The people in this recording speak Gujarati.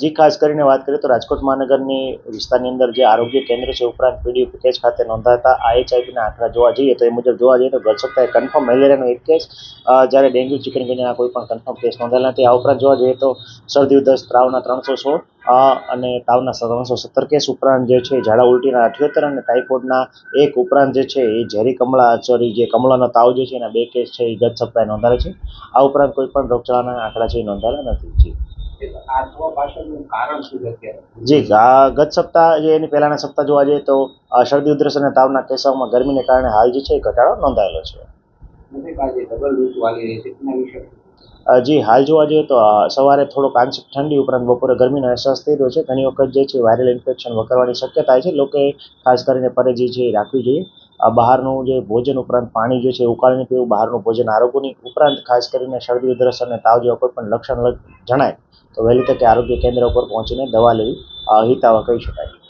જી, ખાસ કરીને વાત કરીએ તો રાજકોટ મહાનગરની વિસ્તારની અંદર જે આરોગ્ય કેન્દ્ર છે, ઉપરાંત પીડીયુ પેકેજ ખાતે નોંધાતા આઈએચઆઈપીના આંકડા જોવા જઈએ તો એ મુજબ જોવા જઈએ તો ગત સપ્તાહે કન્ફર્મ મેલેરિયાનો એક કેસ જ્યારે ડેન્ગ્યુ ચિકનગુનિયાના કોઈ પણ કન્ફર્મ કેસ નોંધાયેલા નથી. આ ઉપરાંત જોવા જઈએ તો શરદી ઉધરસ ત્રાવના ત્રણસો સોળ અને તાવના ત્રણસો સત્તર કેસ ઉપરાંત જે છે, ઝાડા ઉલટીના અઠ્યોતેર અને ટાઇફોઇડના એક ઉપરાંત જે છે, એ ઝેરી કમળા, સોરી, જે કમળાનો તાવ જે છે, એના બે કેસ છે, એ ગત સપ્તાહે નોંધાયેલા છે. આ ઉપરાંત કોઈ પણ રોગચાળાના આંકડા છે, એ નોંધાયેલા નથી. જી ગત સપ્તાહ જે એની પહેલાના સપ્તાહ જોવા જઈએ તો શરદી ઉધરસ અને તાવના કેસોમાં ગરમીને કારણે હાલ જે છે એ ઘટાડો નોંધાયેલો છે. જી હાલ જોવા જઈએ તો સવારે થોડોક આંશિક ઠંડી ઉપરાંત બપોરે ગરમીનો અહેસાસ થઈ રહ્યો છે. ઘણી વખત જે છે વાયરલ ઇન્ફેક્શન વકરવાની શક્યતા છે. લોકોએ ખાસ કરીને પરેજી છે એ રાખવી જોઈએ. આ બહારનું જે ભોજન ઉપરાંત પાણી જે છે ઉકાળીને પીવું, બહારનું ભોજન આરોગ્યની ઉપરાંત ખાસ કરીને શરદી, ઉધરસ અને તાવ જેવા કોઈ પણ લક્ષણ જણાય, તો વહેલી તકે આરોગ્ય કેન્દ્ર ઉપર પહોંચીને દવા લેવી હિતાવહ કહી શકાય.